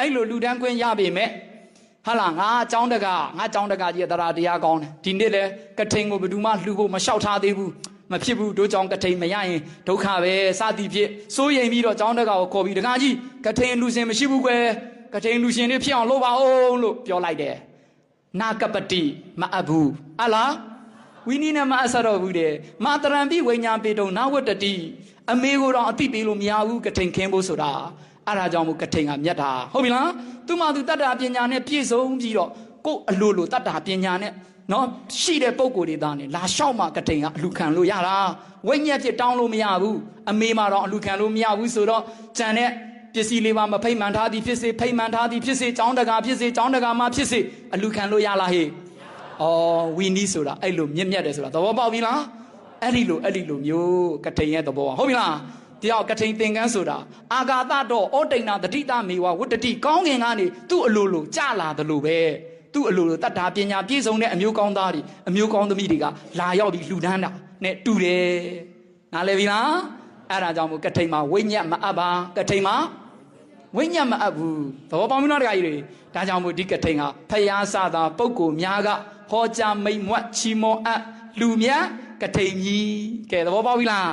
အဲ့လိုလူတန်းခွင့်ရပေမဲ့ဟာလာငါအကြောင်းတကငါအကြောင်းတကကြီးကတရားတရားကောင်းတယ်ဒီနေ့လေကထိန်ကိုဘယ်သူမှလှူဖို့မလျှောက်ထားသေးဘူးမဖြစ်ဘူးတို့ကြောင့်ကထိန်မရရင်ဒုက္ခပဲစသည်ဖြစ်စိုးရိမ်ပြီးတော့အကြောင်းတကကိုခေါ်ပြီးတကကြီးကထိန်လူစင်မရှိဘူးကွယ်ကထိန်လူရှင်တွေဖြစ်အောင်လုပ်ပါဦးလို့ပြောလိုက်တယ်နာကပတိမအပ်ဘူးအလားဝိနိနဲ့မအပ်ဆတော့ဘူးတဲ့မာတရံပိဝိညာပေတုံနာဝတ္တတိအမေကိုတော့အတိပေးလို့မရဘူးကထိန်ခင်းဖို့ဆိုတာ အဲ့ဒါကြောင့်မို့ကထိန်ကမြတ်တာဟုတ်ပြီလားသူမှသူတတ္တာပညာနဲ့ပြည့်စုံပြီးတော့ကိုယ်အလိုလိုတတ္တာပညာနဲ့နော်ရှိတဲ့ပုံကိုယ်တွေသားနဲ့လာလျှောက်မှကထိန်ကအလူခံလို့ရတာဝိညာဉ်ဖြစ်တောင်းလို့မရဘူးအမေမှာတော့အလူခံလို့မရဘူးဆိုတော့ကြံတဲ့ပစ္စည်းလေးပါမဖိတ်မှန်ထားသည်ဖြစ်စေဖိတ်မှန်ထားသည်ဖြစ်စေចောင်းတကာဖြစ်စေចောင်းတကာမှဖြစ်စေအလူခံလို့ရလားဟေ့အော်ဝီနီးဆိုတာအဲ့လိုမြင့်မြတ်တယ်ဆိုတာသဘောပေါက်ပြီလားအဲ့ဒီလိုအဲ့ဒီလိုမျိုးကထိန်ရဲ့သဘောပါဟုတ်ပြီလား တယောက်ကထိန်သင်္ကန်းဆိုတာအာဂါတတော့ဩတိန်နာတတိတမေဝဝတ္တတိကောင်းကင်ကနေသူ့အလိုလိုကြလာတယ်လို့ပဲသူ့အလိုလိုတတ္တာပညာပြည့်စုံတဲ့အမျိုးကောင်းသားတွေအမျိုးကောင်းသမီးတွေကလာရောက်ပြီးလှူဒန်းတာနဲ့တူတယ်နားလည်ပြီလားအဲ့ဒါကြောင့်မို့ကထိန်မှာဝိညာဉ်မအပ်ပါကထိန်မှာဝိညာဉ်မအပ်ဘူးသဘောပေါက်မလားတခါကြီးတွေဒါကြောင့်မို့ဒီကထိန်ကဖယားစသာပုဂ္ဂိုလ်များကဟောကြားမိန်မွတ်ချီမောအပ်လူမြတ်ကထိန်ကြီးကဲသဘောပေါက်ပြီလား